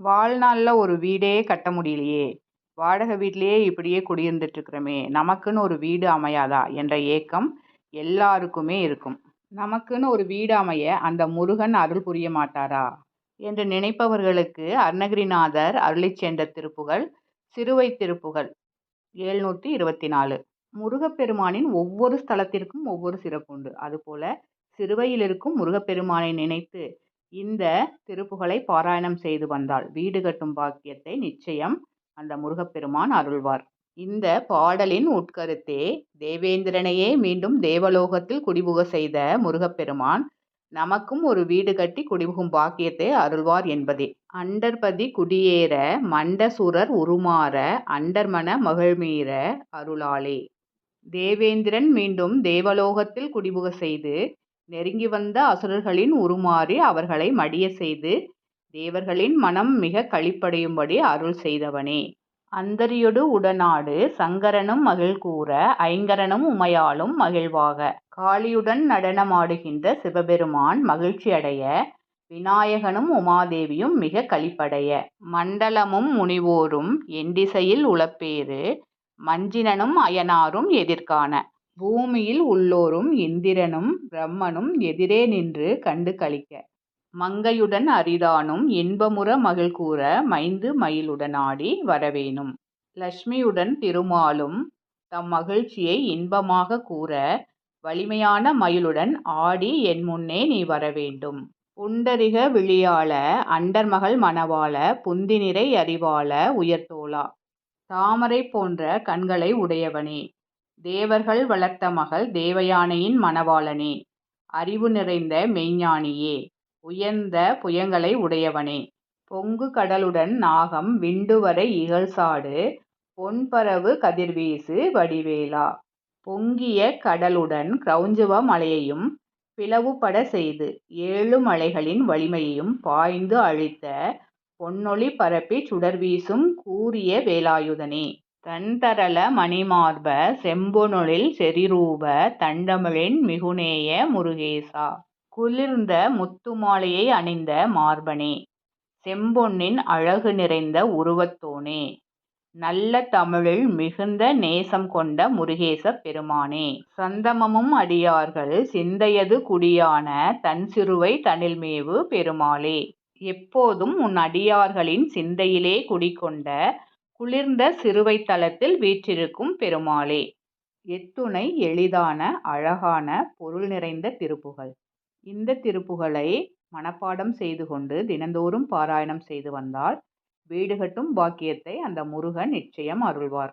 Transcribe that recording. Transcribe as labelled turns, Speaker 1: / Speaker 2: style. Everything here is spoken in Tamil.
Speaker 1: வாழ்நாளில் ஒரு வீடே கட்ட முடியலையே. வாடகை வீட்டிலேயே இப்படியே குடியிருந்துட்டுருக்குறோமே நமக்குன்னு ஒரு வீடு அமையாதா என்ற ஏக்கம் எல்லாருக்குமே இருக்கும். நமக்குன்னு ஒரு வீடு அமைய அந்த முருகன் அருள் புரிய மாட்டாரா? என்று நினைப்பவர்களுக்கு அருணகிரிநாதர் அருளை சேர்ந்த திருப்புகள் சிறுவை திருப்புகள் எழுநூற்றி இருபத்தி நாலு முருகப்பெருமானின் ஒவ்வொரு ஸ்தலத்திற்கும் ஒவ்வொரு சிறப்புண்டு அதுபோல சிறுவையில் இருக்கும் முருகப்பெருமானை நினைத்து இந்த திருப்புகழை பாராயணம் செய்து வந்தால் வீடு கட்டும் பாக்கியத்தை நிச்சயம் அந்த முருகப்பெருமான் அருள்வார். இந்த பாடலின் உட்கருத்தே தேவேந்திரனையே மீண்டும் தேவலோகத்தில் குடிபுக செய்த முருகப்பெருமான் நமக்கும் ஒரு வீடு கட்டி குடிபுகும் பாக்கியத்தை அருள்வார் என்பதே. அண்டர்பதி குடியேற மண்டசுரர் உருமாற அண்டர்மன மகிழ்மீற அருளாலே. தேவேந்திரன் மீண்டும் தேவலோகத்தில் குடிபுக செய்து நெருங்கி வந்த அசுரர்களின் உருமாறி அவர்களை மடிய செய்து தேவர்களின் மனம் மிக களிப்படையும்படி அருள் செய்தவனே. அந்தரியொடு உடனாடு சங்கரனும் மகிழ்கூற ஐங்கரனும் உமையாலும் மகிழ்வாக. காளியுடன் நடனமாடுகின்ற சிவபெருமான் மகிழ்ச்சியடைய விநாயகனும் உமாதேவியும் மிக களிப்படைய மண்டலமும் முனிவோரும் எண்டிசையில் உளப்பேறு மஞ்சினனும் அயனாரும் எதிர்காண. பூமியில் உள்ளோரும் இந்திரனும் பிரம்மனும் எதிரே நின்று கண்டு களிக்க. மங்கையுடன் அரிதானும் இன்பமுற மகிழ்கூற மைந்து மயிலுடனாடி வரவேணும். லக்ஷ்மியுடன் திருமாலும் தம் மகிழ்ச்சியை இன்பமாக கூற வலிமையான மயிலுடன் ஆடி என் முன்னே நீ வரவேண்டும். புண்டரிக விழியாள அண்டர்மகள் மணவாள புந்திநிறை அறிவாள உயர்த்தோளா தாமரை போன்ற கண்களை உடையவனே. தேவர்கள் வளர்த்த மகள் தேவயானையின் மணவாளனே. அறிவு நிறைந்த மெய்ஞானியே உயர்ந்த புயங்களை உடையவனே. பொங்கு கடலுடன் நாகம் விண்டுவரை இகழ்சாடு பொன்பரவு கதிர்வீசு வடிவேலா. பொங்கிய கடலுடன் கிரௌஞ்சவ மலையையும் பிளவுபட செய்து ஏழு மலைகளின் வலிமையையும் பாய்ந்து அழித்த பொன்னொளி பரப்பி சுடர்வீசும் கூறிய வேலாயுதனே. தன்தரள மணிமார்ப செம்பொனொழில் செறிரூப தண்டமிழின் மிகுநேய முருகேசா. குளிர்ந்த முத்துமாலையை அணிந்த மார்பனே செம்பொன்னின் அழகு நிறைந்த உருவத்தோனே நல்ல தமிழில் மிகுந்த நேசம் கொண்ட முருகேச பெருமானே. சந்தமமும் அடியார்கள் சிந்தையது குடியான தன் சிறுவை தனில்மேவு பெருமாளே. எப்போதும் உன் அடியார்களின் சிந்தையிலே குடிகொண்ட குளிர்ந்த சிறுவை தளத்தில் வீற்றிருக்கும் பெருமாளே எத்துணை எளிதான அழகான பொருள் நிறைந்த திருப்புகழ் இந்த திருப்புகழை மனப்பாடம் செய்து கொண்டு தினந்தோறும் பாராயணம் செய்து வந்தால் வீடுகட்டும் பாக்கியத்தை அந்த முருகன் நிச்சயம் அருள்வார்.